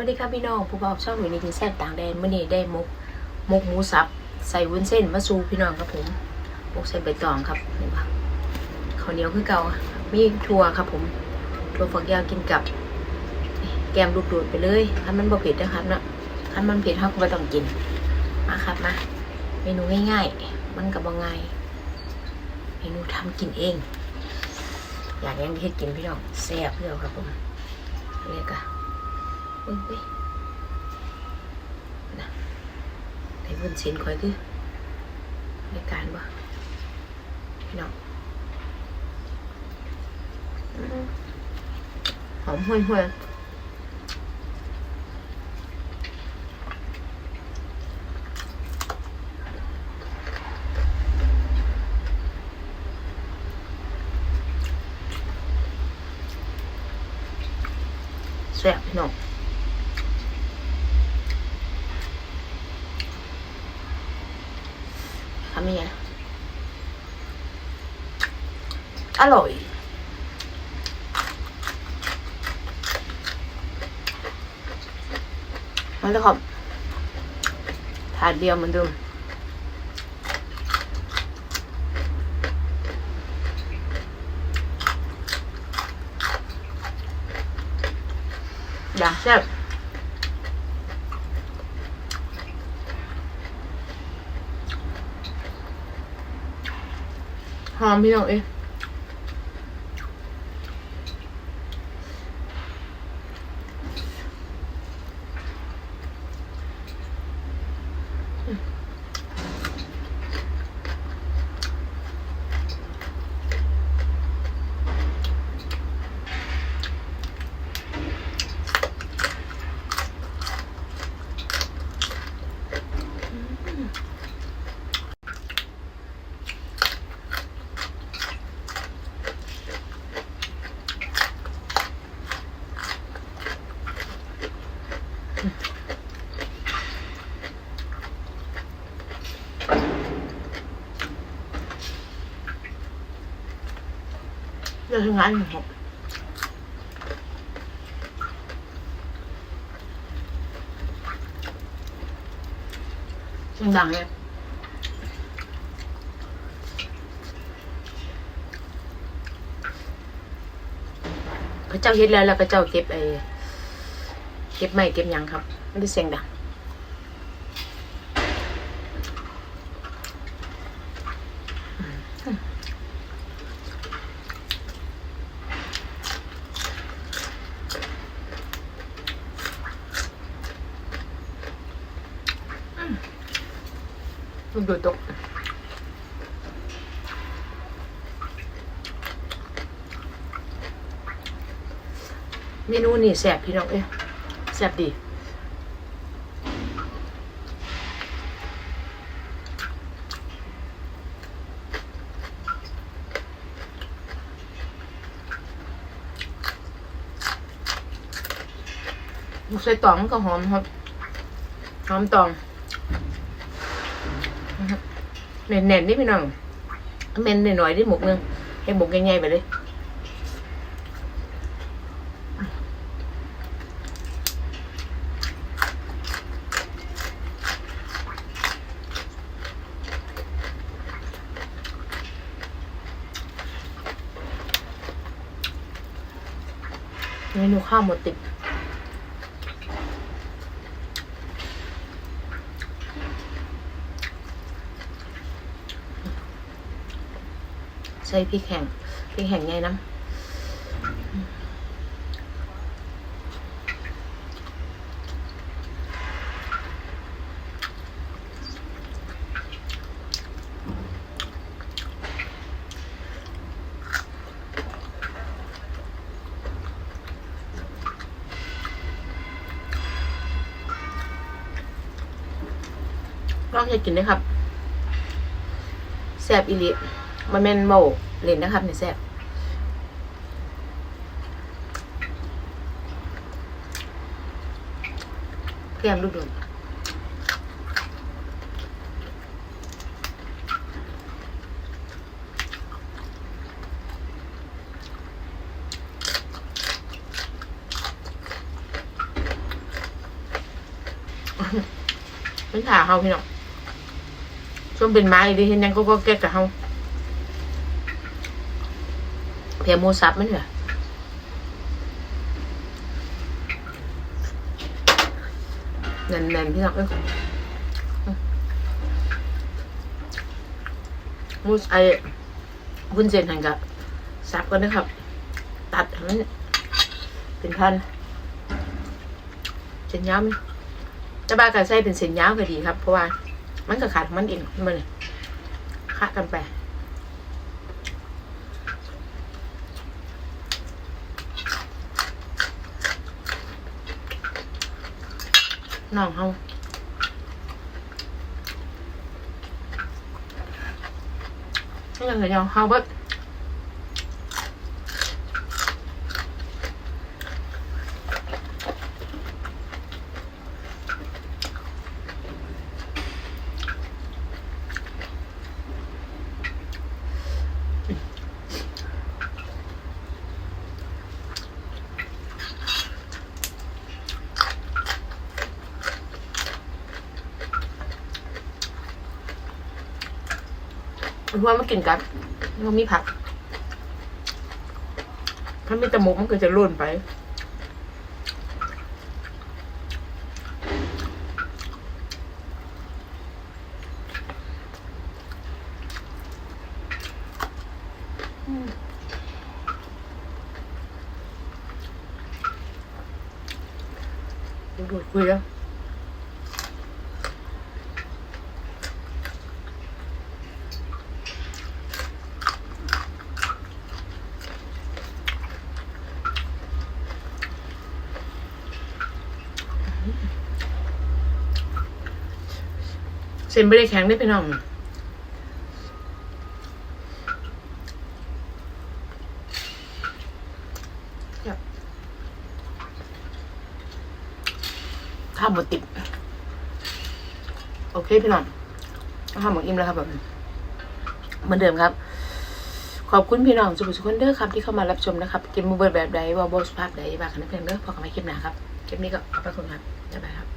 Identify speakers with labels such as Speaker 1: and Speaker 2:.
Speaker 1: วัสดีครับพี่น้องผู้บอกช่อบหนูในกิแซ่บต่างแดนเมื่อนี้ได้มกมกหมูสับ ใส่วุ้นเส้นมาสู่พี่น้องครับผมมกใส่ใบตองครับเห็นปะข้าวเหนียวคือเก่ามีถั่วครับผมถั่วฝักยาวกินกับ แกมลูกโดดไปเลยถ้ามันบ่เผ็ดนะครับเนาะถ้ามันเผ็ดเขาก็ไม่ต้องกินมาครับมาเมนูง่ายๆ มันกับบ่ง่ายเมนูทำกินเอง อยากยังเฮ็ดกินพี่น้องแซ่บเพื่อครับผม อุ้ยอุ้ยนะได้บนเส้นคอยคือในการบ่พี่น้องอืมหอมห่วยห่วยแซ่บพี่น้องทำยังไงอร่อยมันจะขอบถาดเดียวเหมือนเดิมอย่าแซ่บ ဟာမင်းအောင်အေး เอ้ยเดี๋ยวทำงานอยู่ครับเสียงดังเลยพระเจ้าเฮ็ดแล้วแล้วพระเจ้าเก็บไอ้เก็บไม้เก็บยังครับ ไม่ได้เสียงดัง ดูตกเมนูนี่แซบพี่น้องเอ้ยแซบดีลูใส่ตองมันก็หอมครับ หอมตอง แน่นๆนี่พี่น้องแม่นหน่อยๆที่หมกหนึงให้หมกใหญ่ๆไปเลยเมนูข้าวหมดติด ใส่พริกแห้งพริกแห้งไงน้ำลองจะกินด้วยครับแซ่บอีลีมันแม่นโบ เล่นนะครับเนี่ยแซ่บแก้มลูกโดดมันถ่าเฮาพี่น้องช่วงเป็นไม้ดิเห็นยังก็ก็แก้กับเฮา เพียมูสับมันเหรอแน่นๆพี่น้องเอ้ยมูสไอวุ้นเส้นหันกับสับกันนะครับ ตัดให้มันเป็นพันเส้นยาวไหมจะบ้ากันใส่เป็นเส้นยาวก็ดีครับ เพราะว่า มันก็ขาดมันเองมันขาดกันไป น้องเฮาไม่ยังไงยองเฮาเบิด เพราะว่ามันกินกันมันมีผัก ถ้ามีตะมกมันก็จะร่นไปดูดูคุย เส้นไม่ได้แข็งได้พี่น้องครับข้าวหมดติด โอเคพี่น้องข้าวหมดอิ่มแล้วครับแบบเหมือนเดิมครับ ขอบคุณพี่น้องสุขสุขคนเด้อครับ ที่เข้ามารับชมนะครับเกมมือเบิร์ดแบบใดว่าโบสภาพใดบ้างกันนะเพียงเด้อพอกันไม่คลิปหนาครับคลิปนี้ก็ขอบพระคุณครับบ๊ายบายครับ